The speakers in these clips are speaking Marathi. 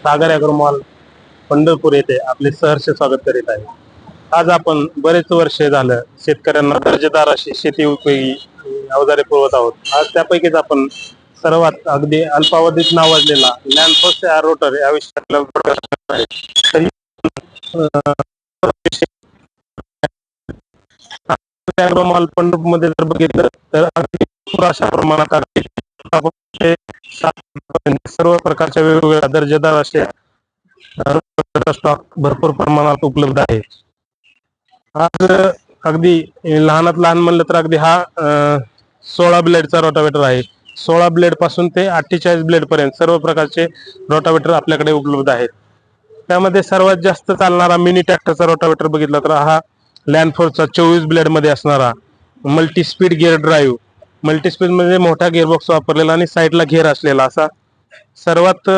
सागर अग्रमॉल पंढरपूर येथे आपले सहर्ष स्वागत करीत आहे. आज आपण बरेच वर्षे झालं शेतकऱ्यांना दर्जेदार अशी शेती उपयोगी अवजारे पुरवत आहोत. आज त्यापैकीच आपण सर्वात अगदी अल्पावधीत नावाजलेला लॅनफोर्स या रोटर या विषयाला पंढरपूरमध्ये जर बघितलं तर अगदी अशा प्रमाणात सर्व प्रकारच्या वेगवेगळ्या दर्जेदार अशा स्टॉक भरपूर प्रमाणात उपलब्ध आहे आज अगदी लहानात लहान म्हणलं तर अगदी हा सोळा ब्लेडचा रोटावेटर आहे. सोळा ब्लेडपासून ते अठ्ठेचाळीस ब्लेड पर्यंत सर्व प्रकारचे रोटावेटर आपल्याकडे उपलब्ध आहेत. त्यामध्ये सर्वात जास्त चालणारा मिनी ट्रॅक्टरचा रोटावेटर बघितला तर हा लँडफोर्सचा चोवीस ब्लेडमध्ये असणारा multi speed gear drive multi spin म्हणजे मोठा गिअरबॉक्स वापरलेला आणि साईडला घेर असलेला असा सर्वात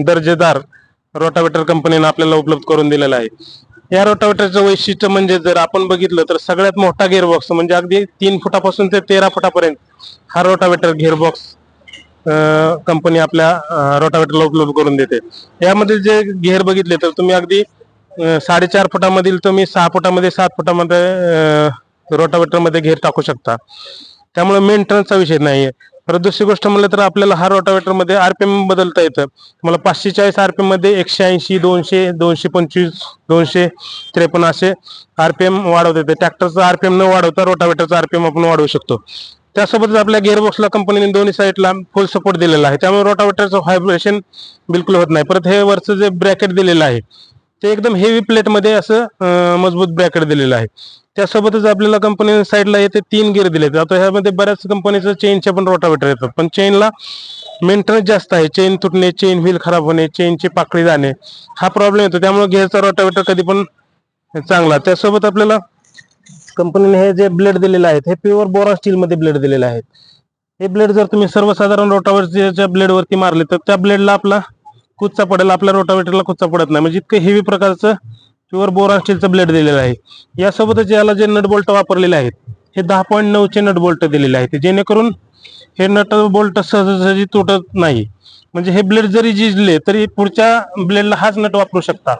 दर्जेदार रोटावेटर कंपनीने आपल्याला उपलब्ध करून दिलेला आहे. या रोटावेटरचं वैशिष्ट्य म्हणजे जर आपण बघितलं तर सगळ्यात मोठा गिअरबॉक्स म्हणजे अगदी तीन फुटापासून ते तेरा फुटापर्यंत हा रोटावेटर गिअरबॉक्स कंपनी आपल्या रोटावेटरला उपलब्ध करून देते. यामध्ये जे घेर बघितले तर तुम्ही अगदी साडेचार फुटामधील तुम्ही सहा फुटामध्ये सात फुटामध्ये रोटावेटरमध्ये घेर टाकू शकता. त्यामुळे मेंटेनन्सचा विषय नाही आहे परत दुसरी गोष्ट म्हणलं तर आपल्याला हा आर पी आरपीएम बदलता येतं. तुम्हाला पाचशे चाळीस आरपीएममध्ये एकशे ऐंशी दोनशे दोनशे पंचवीस दोनशे त्रेपन्न असे आरपीएम वाढवता येते. पी आरपीएम न वाढवता रोटावेटरचा आरपीएम आपण वाढवू शकतो. त्यासोबतच आपल्या गिअरबॉक्सला कंपनीने दोन्ही साईडला फुल सपोर्ट दिलेला आहे. त्यामुळे रोटावेटरचं व्हायब्रेशन बिलकुल होत नाही. परत हे वरचं जे ब्रॅकेट दिलेलं आहे ते एकदम हेवी प्लेटमध्ये असं मजबूत ब्रॅकेट दिलेलं आहे. त्यासोबतच आपल्याला कंपनी साईडला येते तीन गिअर दिले आहेत आता ह्यामध्ये बऱ्याच कंपनीचं चेनचे पण रोटावेटर येतात. पण चेनला मेंटेनन्स जास्त आहे. चेन तुटणे चेन व्हील खराब होणे चेनची पाकळी जाणे हा प्रॉब्लेम येतो. त्यामुळे गिअरचा रोटावेटर कधी पण चांगला. त्यासोबत आपल्याला कंपनीने हे जे ब्लेड दिलेले आहेत हे प्युअर बोरा स्टीलमध्ये ब्लेड दिलेले आहेत. हे ब्लेड जर तुम्ही सर्वसाधारण रोटावेटरच्या ब्लेडवरती मारले तर त्या ब्लेडला आपला कुच्चा पडेल आपल्या रोटावेटरला कुच्चा पडत नाही. म्हणजे इतकं हेवी प्रकारचं प्युअर बोरा स्टीलचं ब्लेड दिलेलं आहे. यासोबतच याला जे नट बोल्ट वापरलेले आहेत हे दहा पॉईंट नऊचे नट बोल्ट दिलेले आहेत. जेणेकरून हे नट बोल्ट सहजासहजी तुटत नाही. म्हणजे हे ब्लेड जरी झिजले तरी पुढच्या ब्लेडला हाच नट वापरू शकता.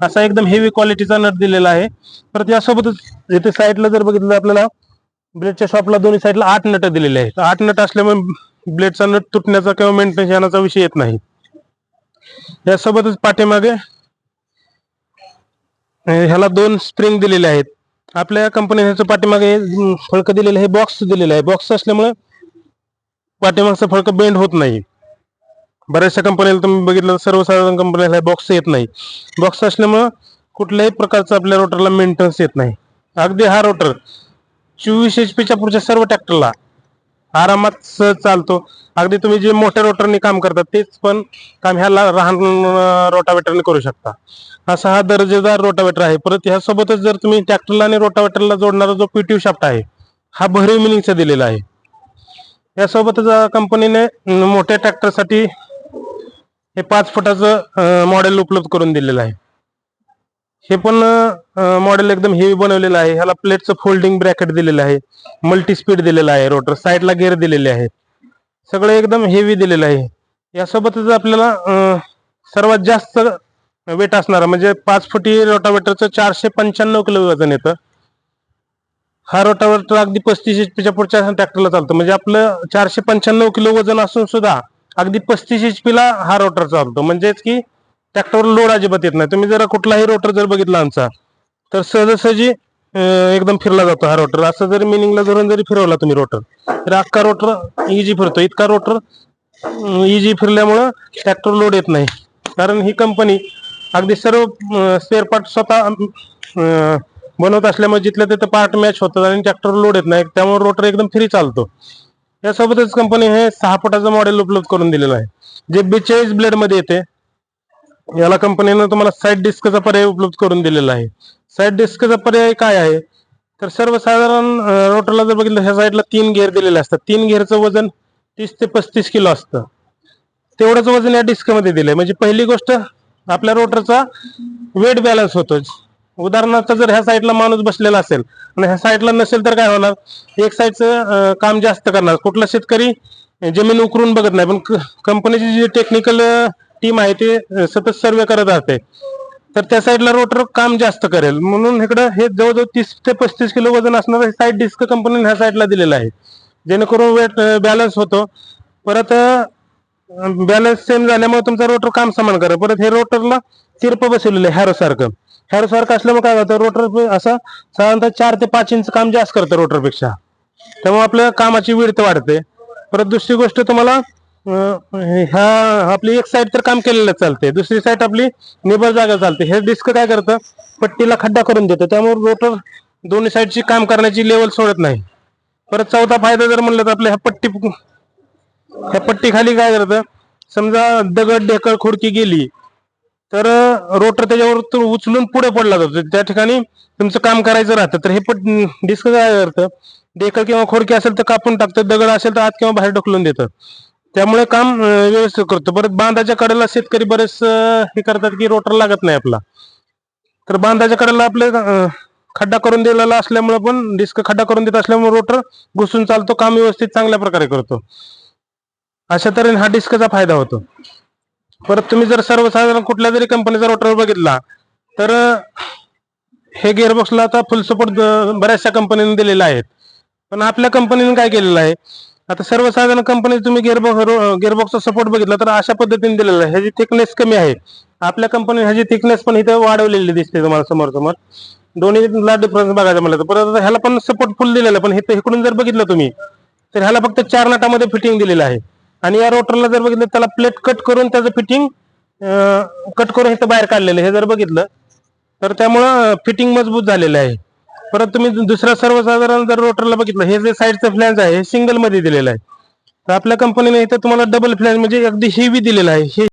असा एकदम हेवी क्वालिटीचा नट दिलेला आहे. परत यासोबतच इथे साईडला जर बघितलं आपल्याला ब्लेडच्या शॉपला दोन्ही साईडला आठ नट दिलेले आहेत. आठ नट असल्यामुळे ब्लेडचा नट तुटण्याचा किंवा मेंटेनन्स येण्याचा विषय येत नाही. यासोबतच पाठीमागे ह्याला दोन स्प्रिंग दिलेले आहेत. आपल्या कंपनीने ह्याचं पाठीमागे फळकं दिलेलं आहे बॉक्स दिलेलं आहे. बॉक्स असल्यामुळे पाठीमागचं फळकं बेंड होत नाही. बऱ्याचशा कंपनीला तुम्ही बघितलं सर्वसाधारण कंपनीला बॉक्स येत नाही. बॉक्स असल्यामुळं कुठल्याही प्रकारचं आपल्या रोटरला मेंटेनन्स येत नाही. अगदी हा रोटर चोवीस एच पीच्या पुढच्या सर्व ट्रॅक्टरला आरामात सहज चालतो. अगदी तुम्ही जे मोठ्या रोटरने काम करता तेच पण काम ह्या लहान रोटावेटरने करू शकता. असा हा दर्जेदार रोटावेटर आहे. परत ह्यासोबतच जर तुम्ही ट्रॅक्टरला आणि रोटावेटरला जोडणारा जो पीटीयू शाफ्ट आहे हा भरीव मिनिंगचा दिलेला आहे. यासोबतच कंपनीने मोठ्या ट्रॅक्टरसाठी हे पाच फुटाचं मॉडेल उपलब्ध करून दिलेलं आहे. हे पण मॉडेल एकदम हेवी बनवलेलं आहे. ह्याला प्लेटचं फोल्डिंग ब्रॅकेट दिलेलं आहे. मल्टी स्पीड दिलेलं आहे रोटर साईडला गेअर दिलेले आहेत. सगळं एकदम हेवी दिलेलं आहे. यासोबतच आपल्याला सर्वात जास्त वेट असणारा म्हणजे पाच फुटी रोटावेटरचं चारशे पंच्याण्णव किलो वजन येतं. हा रोटावेटर अगदी पस्तीस एच पीच्या पुढच्या ट्रॅक्टरला चालतो. म्हणजे आपलं चारशे पंच्याण्णव किलो वजन असून सुद्धा अगदी पस्तीस एच पीला हा रोटर चालतो. म्हणजेच की ट्रॅक्टरवर लोड अजिबात येत नाही. तुम्ही जरा कुठलाही रोटर जर बघितला आमचा तर सहजासहजी एकदम फिरला जातो हा रोटर असं जरी मिनिंगला धरून जरी फिरवला तुम्ही रोटर तर अख्खा रोटर इजी फिरतो. इतका रोटर इजी फिरल्यामुळं ट्रॅक्टर लोड येत नाही. कारण ही कंपनी अगदी सर्व स्पेअर पार्ट स्वतः बनवत असल्यामुळे जिथल्या तिथं पार्ट मॅच होतात आणि ट्रॅक्टर लोड येत नाही त्यामुळे रोटर एकदम फ्री चालतो. यासोबतच कंपनी हे सहा फुटाचं मॉडेल उपलब्ध करून दिलेलं आहे. जे बेचाळीस ब्लेडमध्ये येते याला कंपनीनं तुम्हाला साईड डिस्कचा पर्याय उपलब्ध करून दिलेला आहे. साईड डिस्कचा पर्याय काय आहे? तर सर्वसाधारण रोटरला जर बघितलं ह्या साईडला तीन गेअर दिलेले असतात. तीन गेअरचं वजन तीस ते पस्तीस किलो असतं. तेवढंच वजन या डिस्कमध्ये दिलंय. म्हणजे पहिली गोष्ट आपल्या रोटरचा वेट बॅलन्स होतो उदाहरणार्थ जर ह्या साईडला माणूस बसलेला असेल आणि ह्या साईडला नसेल तर काय होणार? एक साईडचं काम जास्त करणार. कुठला शेतकरी जमीन उकरून बघत नाही. पण कंपनीची जी टेक्निकल ती माहिती सतत सर्वे करत राहते. तर त्या साईडला रोटर काम जास्त करेल. म्हणून इकडं हे जवळजवळ तीस ते पस्तीस किलो वजन असणारं साईड डिस्क कंपनीने ह्या साईडला दिलेलं आहे. जेणेकरून वेट बॅलन्स होतो. परत बॅलन्स सेम झाल्यामुळे तुमचा रोटर काम समान करेल. परत हे रोटरला तिरप बसवलेलं आहे हॅरो सारखं. हॅरो सारखं असल्यामुळे काय होतं रोटर असं साधारणतः चार ते पाच इंच काम जास्त करतं रोटरपेक्षा. त्यामुळे आपल्या कामाची विडत वाढते. परत दुसरी गोष्ट तुम्हाला ह्या आपली एक साईड तर काम केलेलं चालते दुसरी साईड आपली निबर जागा चालते. हे डिस्क काय करतं? पट्टीला खड्डा करून देतं. त्यामुळे रोटर दोन्ही साईडची काम करण्याची लेवल सोडत नाही. परत चौथा फायदा जर म्हणलं तर आपल्या ह्या पट्टी ह्या पट्टी खाली काय करतं? समजा दगड ढेकळ खुडकी गेली तर रोटर त्याच्यावर उचलून पुढे पडला जातो. त्या ठिकाणी तुमचं काम करायचं राहतं. तर हे पट डिस्क काय करतं? ढेकळ किंवा खोडकी असेल तर कापून टाकतं. दगड असेल तर आत किंवा बाहेर ढकलून देतं. त्यामुळे काम अं, व्यवस्थित करतो. परत बांधाच्या कडेला शेतकरी बरेच अं, हे करतात की रोटर लागत नाही आपला. तर बांधाच्या कडेला आपले अं, खड्डा करून दिलेला असल्यामुळे पण डिस्क खड्डा करून देत असल्यामुळे रोटर घुसून चालतो काम व्यवस्थित चांगल्या प्रकारे करतो. अशा तऱ्हेने हा डिस्कचा फायदा होतो. परत तुम्ही जर सर्वसाधारण कुठल्या जरी कंपनीचा रोटर बघितला तर अं, हे गिअरबॉक्सला आता फुल सपोर्ट बऱ्याचशा कंपनीने दिलेला आहे पण आपल्या कंपनीने काय केलेलं आहे आता सर्वसाधारण कंपनी तुम्ही गिअरबॉक्स गिअरबॉक्सचा सपोर्ट बघितला तर अशा पद्धतीने दिलेला आहे. ह्याची थिकनेस कमी आहे. आपल्या कंपनी ह्याची थिकनेस पण इथे वाढवलेली दिसते तुम्हाला समोर समोर दोन्हीला डिफरन्स बघायचा म्हणलं तर. परत ह्याला पण सपोर्ट फुल दिलेला पण हे इकडून जर बघितलं तुम्ही तर ह्याला फक्त चार नाटामध्ये फिटिंग दिलेलं आहे. आणि या रोटरला जर बघितलं त्याला प्लेट कट करून त्याचं फिटिंग कट करून इथं बाहेर काढलेलं आहे. हे जर बघितलं तर त्यामुळं फिटिंग मजबूत झालेलं आहे. परत तुम्ही दुसरा सर्वसाधारण जर रोटरला बघितलं हे जे साईडचं फ्लॅन्स आहे हे सिंगलमध्ये दिलेलं आहे. तर आपल्या कंपनीने इथं तुम्हाला डबल फ्लॅन्स म्हणजे अगदी हेवी दिलेलं आहे. हे